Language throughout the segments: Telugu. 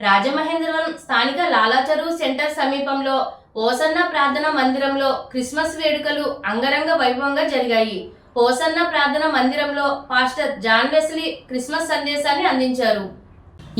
రాజమహేంద్రవరం స్థానిక లాలాచరువు సెంటర్ సమీపంలో ఓసన్న ప్రార్థన మందిరంలో క్రిస్మస్ వేడుకలు అంగరంగ వైభవంగా జరిగాయి. ఓసన్న ప్రార్థన మందిరంలో పాస్టర్ జాన్ వెస్లీ క్రిస్మస్ సందేశాన్ని అందించారు.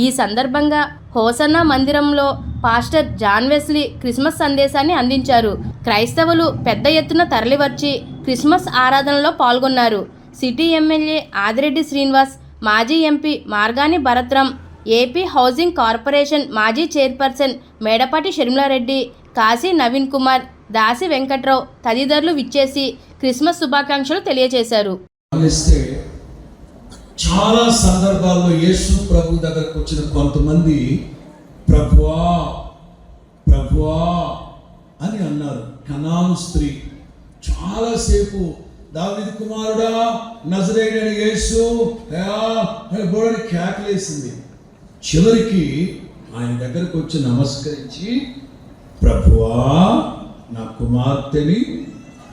ఈ సందర్భంగా హోసన్న మందిరంలో పాస్టర్ జాన్ వెస్లీ క్రిస్మస్ సందేశాన్ని అందించారు. క్రైస్తవులు పెద్ద ఎత్తున తరలివచ్చి క్రిస్మస్ ఆరాధనలో పాల్గొన్నారు. సిటీ ఎమ్మెల్యే ఆదిరెడ్డి శ్రీనివాస్ మాజీ MP Margani Bharatram AP housing corporation మాజీ చైర్పర్సన్ మేడపాటి షర్మిలారెడ్డి కాశీ నవీన్ కుమార్ దాసి వెంకట్రావు తదితరులు విచ్చేసి క్రిస్మస్ శుభాకాంక్షలు తెలియజేశారు. చాలా సందర్భాల్లో యేసు ప్రభు దగ్గరకు వచ్చిన కొంతమంది ప్రభువా ప్రభువా అని అన్నారు. కనాను స్త్రీ. చాలాసేపు దావిది కుమారుడా నజరేడని యేసు బోడని కేకలేసింది. చివరికి ఆయన దగ్గరకు వచ్చి నమస్కరించి ప్రభువా నా కుమార్తెని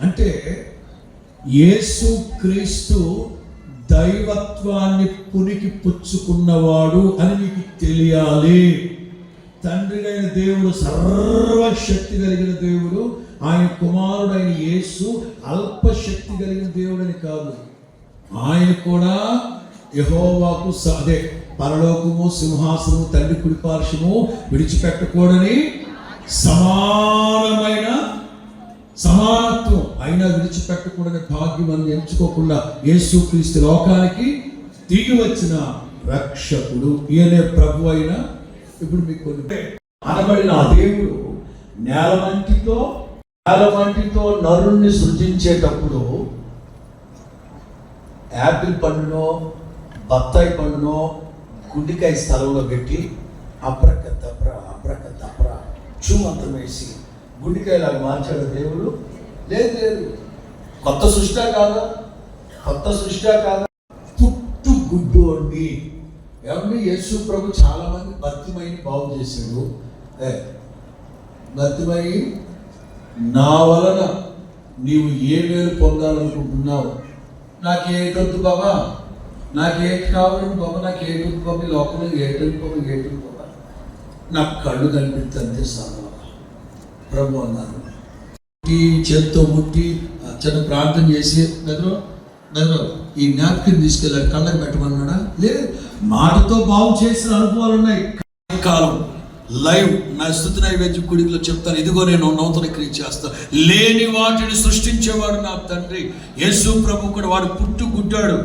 అంటే యేసు క్రీస్తు దైవత్వాన్ని పునికి పుచ్చుకున్నవాడు అని మీకు తెలియాలి. తండ్రిడైన దేవుడు సర్వశక్తి కలిగిన దేవుడు ఆయన కుమారుడైన యేసు అల్పశక్తి కలిగిన దేవుడని కాదు. ఆయన కూడా యహోవాకు అదే పరలోకము సింహాసనము తండ్రి కుడిపార్శము విడిచిపెట్టకూడని సమానమైన సమానత్వం అయినా విడిచిపెట్టకూడని భాగ్యం అని ఎంచుకోకుండా యేసుక్రీస్తు లోకానికి దిగి వచ్చిన రక్షకుడు. ఈయనే ప్రభు అయినా ఇప్పుడు మీకు అనబడిన ఆ దేవుడు నేలమంటితో నేలమంటితో నరుణ్ణి సృజించేటప్పుడు యాపిల్ పండునో బత్తాయి పండునో గుండికాయ స్థలంలో పెట్టి అప్రక తప్ర అప్రక దప్ర చుమంతం వేసి గుండికాయలాగా మార్చాడు దేవుడు. లేదు లేదు. కొత్త సృష్ట కాదా? కొత్త సృష్ట కాదా? పుట్టు గుడ్డోండి ఎవరిని యేసు ప్రభు చాలా మంది భక్తిమయ్యి బాగు చేశాడు. భక్తిమై భక్తిమయ్యి నా వలన నీవు ఏ మేలు పొందాలనుకుంటున్నావు? నాకు ఏటొద్దు బాబా. నాకు ఏటి కావాలని బాబు నాకు ఏటొద్దు ఉంది బాబు లోపల ఏటొద్దు బాబు? ఏటొద్దు బాబు? నాకు కళ్ళు కనిపిస్తే అంతే సార్ ప్రభు అన్నారు ఈ చేత్తో ముట్టి చిన్న ప్రార్థన చేసి గదరు గదరు ఈ జ్ఞాపకం తీసుకెళ్ళాడు కళ్ళకి పెట్టమన్నాడా? లేదు. మాటతో బాగు చేసిన అనుభవాలు ఉన్నాయి. కాలం లైవ్ నా స్థుతి నైవేద్య కుడికిలో చెప్తాను. ఇదిగో నేను నూతన క్రియ చేస్తాను. లేని వాటిని సృష్టించేవాడు నా తండ్రి. యేసు ప్రభు కూడా వాడు పుట్టు గుడ్డాడు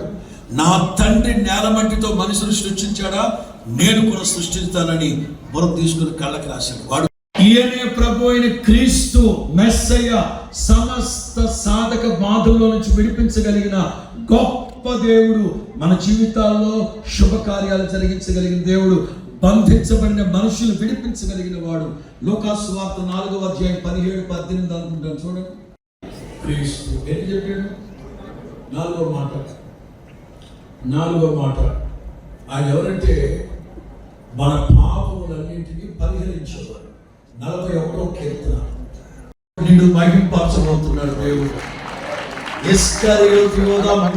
నా తండ్రి నేలమట్టితో మనిషిని సృష్టించాడా? నేను కూడా సృష్టిస్తానని బుర్ర తీసుకుని కళ్ళకి రాశాడు. వాడు ఈయనే ప్రభు అయిన క్రీస్తు మెస్సయ్య సమస్త సాధక బాధల్లో నుంచి విడిపించగలిగిన గొప్ప దేవుడు. మన జీవితాల్లో శుభకార్యాలు జరిగించగలిగిన దేవుడు. బంధించబడిన మనుషులు విడిపించగలిగిన వాడు. లోకాసు వార్త అధ్యాయం పదిహేడు పద్దెనిమిది అనుకుంటాను. చూడండి. క్రీస్తు ఏం చెప్పాడు? నాలుగో మాట. నాలుగో మాట. ఆయన ఎవరంటే మన పాపములన్నింటినీ పరిహరించేవాడు. నలభై ఒకటో కీర్తన. నిన్ను మహింపరచబోతున్నాడు దేవుడు. ఇస్కరియోతు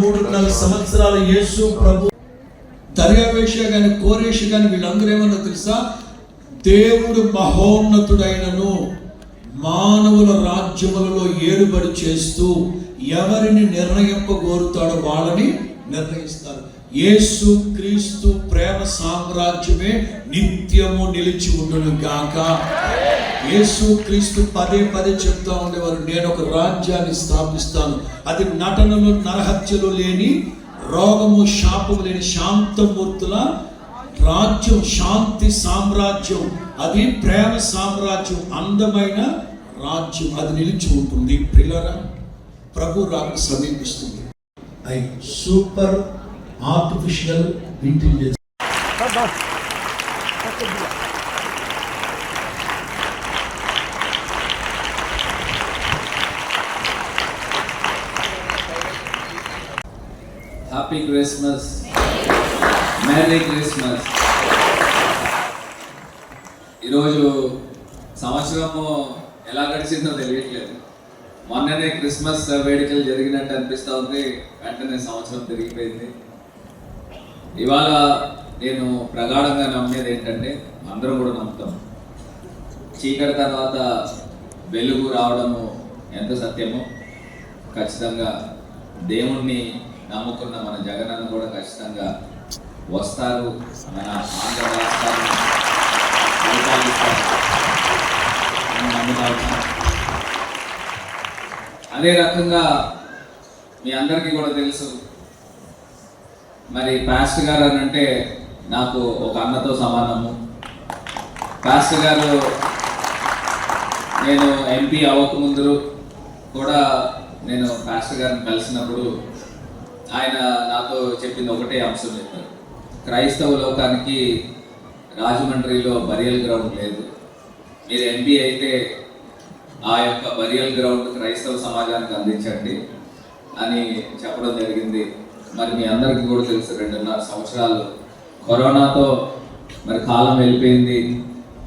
మూడున్నర సంవత్సరాల యేసు ప్రభు. దర్యావేష కానీ కోరేష కానీ వీళ్ళందరూ ఏమన్నా తెలుసా? దేవుడు మహోన్నతుడైనను మానవుల రాజ్యములలో ఏలుబడి చేస్తూ ఎవరిని నిర్ణయింపగోరుతాడో వాళ్ళని నిర్ణయిస్తారు. యేసు క్రీస్తు ప్రేమ సామ్రాజ్యమే నిత్యము నిలిచి ఉండును గాక. యేసు క్రీస్తు పదే పదే చెప్తా ఉండేవారు నేను ఒక రాజ్యాన్ని స్థాపిస్తాను. అది నటనలు నరహత్యలు లేని రోగము శాపము లేని శాంతమూర్తుల రాజ్యం శాంతి సామ్రాజ్యం. అది ప్రేమ సామ్రాజ్యం అందమైన రాజ్యం. అది నిలిచి ఉంటుంది. పిల్లరా ప్రభు రాక సమీపిస్తుంది. I super artificial intelligence happy Christmas merry Christmas ఈరోజు సంవత్సరము ఎలా గడిచిందో తెలియట్లేదు. మొన్ననే క్రిస్మస్ వేడుకలు జరిగినట్టు అనిపిస్తూ ఉంది. వెంటనే సంవత్సరం తిరిగిపోయింది ఇవాళ నేను ప్రగాఢంగా నమ్మేది ఏంటంటే అందరం కూడా నమ్ముతాం. చీకటి తర్వాత వెలుగు రావడము ఎంత సత్యమో ఖచ్చితంగా దేవుణ్ణి నమ్ముకున్న మన జగనన్న కూడా ఖచ్చితంగా వస్తారు. మన ఆంధ్ర రాష్ట్రాన్ని పరిపాలిస్తారు. అదే రకంగా మీ అందరికీ కూడా తెలుసు. మరి పాస్టర్ గారు అని అంటే నాకు ఒక అన్నతో సమానము పాస్టర్ గారు నేను ఎంపీ అవ్వకముందు కూడా నేను పాస్టర్ గారిని కలిసినప్పుడు ఆయన నాతో చెప్పింది ఒకటే అంశం చెప్పారు. క్రైస్తవ లోకానికి రాజమండ్రిలో బరియల్ గ్రౌండ్ లేదు. మీరు ఎంపీ అయితే ఆ యొక్క బరియల్ గ్రౌండ్ క్రైస్తవ సమాజానికి అందించండి అని చెప్పడం జరిగింది. మరి మీ అందరికీ కూడా తెలుసు రెండున్నర సంవత్సరాలు కరోనాతో మరి కాలం వెళ్ళిపోయింది.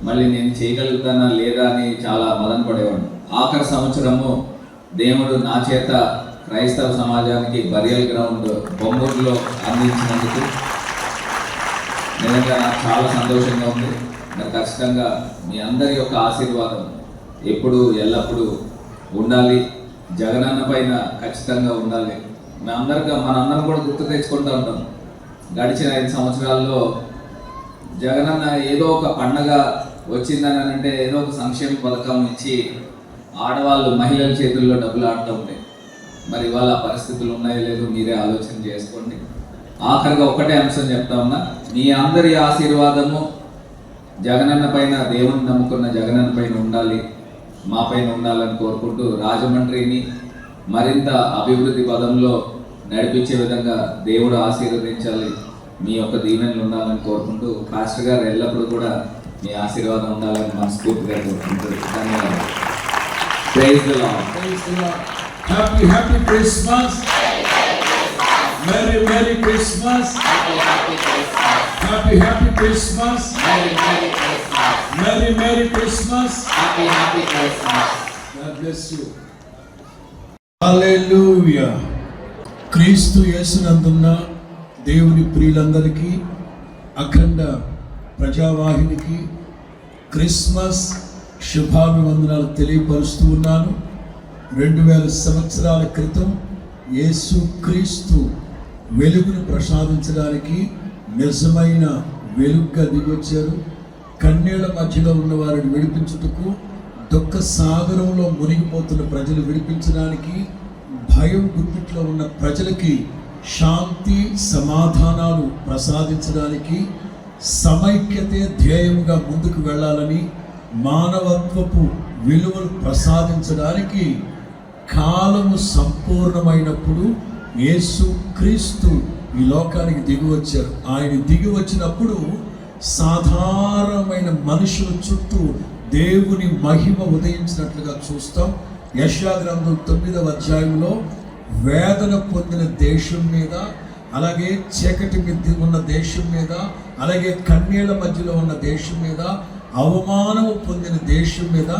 మళ్ళీ నేను చేయగలుగుతానా లేదా అని చాలా మదన పడేవాడు ఆఖరి సంవత్సరము దేవుడు నా చేత క్రైస్తవ సమాజానికి బరియల్ గ్రౌండ్ బొమ్మూరులో అందించినందుకు నిజంగా నాకు చాలా సంతోషంగా ఉంది. మరి ఖచ్చితంగా మీ అందరి యొక్క ఆశీర్వాదం ఎప్పుడు ఎల్లప్పుడూ ఉండాలి. జగనన్న పైన ఖచ్చితంగా ఉండాలి. మీ అందరికీ మనందరం కూడా గుర్తు తెచ్చుకుంటూ ఉంటాం. గడిచిన ఐదు సంవత్సరాల్లో జగనన్న ఏదో ఒక పండగ వచ్చిందని అంటే ఏదో ఒక సంక్షేమ పథకం ఇచ్చి ఆడవాళ్ళు మహిళల చేతుల్లో డబ్బులు ఆడుతూ ఉంటాయి మరి ఇవాళ పరిస్థితులు ఉన్నాయో లేదో మీరే ఆలోచన చేసుకోండి. ఆఖరిగా ఒకటే అంశం చెప్తా ఉన్నా మీ అందరి ఆశీర్వాదము జగనన్న పైన దేవుని నమ్ముకున్న జగనన్న పైన ఉండాలి. మా పైన ఉండాలని కోరుకుంటూ రాజమండ్రిని మరింత అభివృద్ధి పదంలో నడిపించే విధంగా దేవుడు ఆశీర్వదించాలి. మీ యొక్క దీవెనలు ఉండాలని కోరుకుంటూ పాస్టర్ గారు ఎల్లప్పుడూ కూడా మీ ఆశీర్వాదం ఉండాలని మనస్ఫూర్తిగా కోరుకుంటూ ధన్యవాదాలు. Praise. Happy, happy Christmas. Merry, Merry Christmas. Happy, happy Christmas. God bless you. Hallelujah. క్రీస్తు యేసునందున్న దేవుని ప్రియులందరికీ అఖండ ప్రజావాహినికి క్రిస్మస్ శుభాభివందనాలు తెలియపరుస్తూ ఉన్నాను రెండు వేల సంవత్సరాల క్రితం యేసు క్రీస్తు వెలుగును ప్రసాదించడానికి నిజమైన వెలుగుగా దిగొచ్చారు కన్నీళ్ళ మధ్యలో ఉన్న వారిని విడిపించుటకు దుఃఖ సాగరంలో మునిగిపోతున్న ప్రజలు విడిపించడానికి భయం గుప్పిట్లో ఉన్న ప్రజలకి శాంతి సమాధానాలు ప్రసాదించడానికి సమైక్యతే ధ్యేయముగా ముందుకు వెళ్ళాలని మానవత్వపు విలువలు ప్రసాదించడానికి కాలము సంపూర్ణమైనప్పుడు యేసు క్రీస్తు ఈ లోకానికి దిగి వచ్చారు. ఆయన దిగి వచ్చినప్పుడు సాధారణమైన మనుషుల చుట్టూ దేవుని మహిమ ఉదయించినట్లుగా చూస్తాం. యశా గ్రంథం తొమ్మిదవ అధ్యాయంలో వేదన పొందిన దేశం మీద అలాగే చీకటి మిద్ది ఉన్న దేశం మీద అలాగే కన్నీళ్ళ మధ్యలో ఉన్న దేశం మీద అవమానం పొందిన దేశం మీద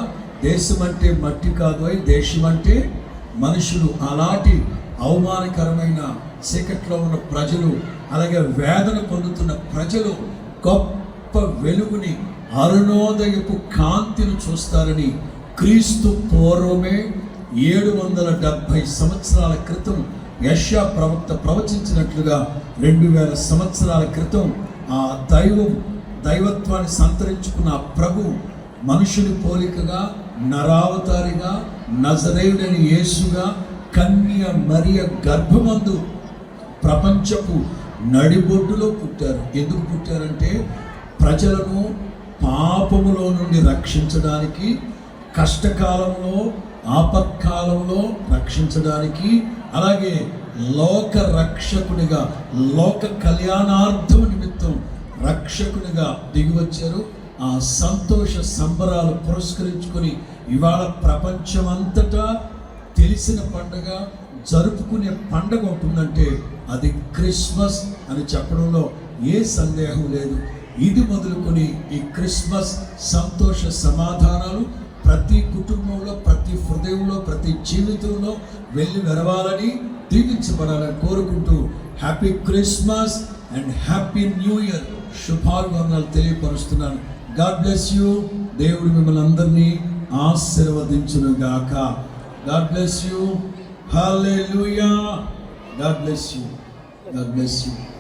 దేశం అంటే మట్టి కాదు అయి దేశం అంటే మనుషులు. అలాంటి అవమానకరమైన చీకట్లో ఉన్న ప్రజలు అలాగే వేదన పొందుతున్న ప్రజలు గొప్ప వెలుగుని అరుణోదయపు కాంతిని చూస్తారని క్రీస్తు పూర్వమే ఏడు వందల డెబ్భై సంవత్సరాల క్రితం యష్యా ప్రవక్త ప్రవచించినట్లుగా రెండు వేల సంవత్సరాల క్రితం ఆ దైవం దైవత్వాన్ని సంతరించుకున్న ఆ ప్రభు మనుషుని పోలికగా నరావతారిగా నజరేయుడని యేసుగా కన్య మరియ గర్భమందు ప్రపంచపు నడిబొడ్డులో పుట్టారు. ఎందుకు పుట్టారంటే ప్రజలను పాపములో నుండి రక్షించడానికి కష్టకాలంలో ఆపత్కాలంలో రక్షించడానికి అలాగే లోక రక్షకునిగా లోక కళ్యాణార్థం నిమిత్తం రక్షకునిగా దిగివచ్చారు. ఆ సంతోష సంబరాలు పురస్కరించుకొని ఇవాళ ప్రపంచమంతటా తెలిసిన పండగ జరుపుకునే పండగ ఉంటుందంటే అది క్రిస్మస్. అని చెప్పడంలో ఏ సందేహం లేదు. ఇది మొదలుకొని ఈ క్రిస్మస్ సంతోష సమాధానాలు ప్రతి కుటుంబంలో ప్రతి హృదయంలో ప్రతి జీవితంలో వెళ్ళి వెరవాలని దీవించబడాలని కోరుకుంటూ happy Christmas and happy new year శుభాభివందనాలు తెలియపరుస్తున్నాను. God bless you. దేవుడు మిమ్మల్ని అందరినీ ఆశీర్వదించును గాక God bless you. Hallelujah. God bless you. God bless you.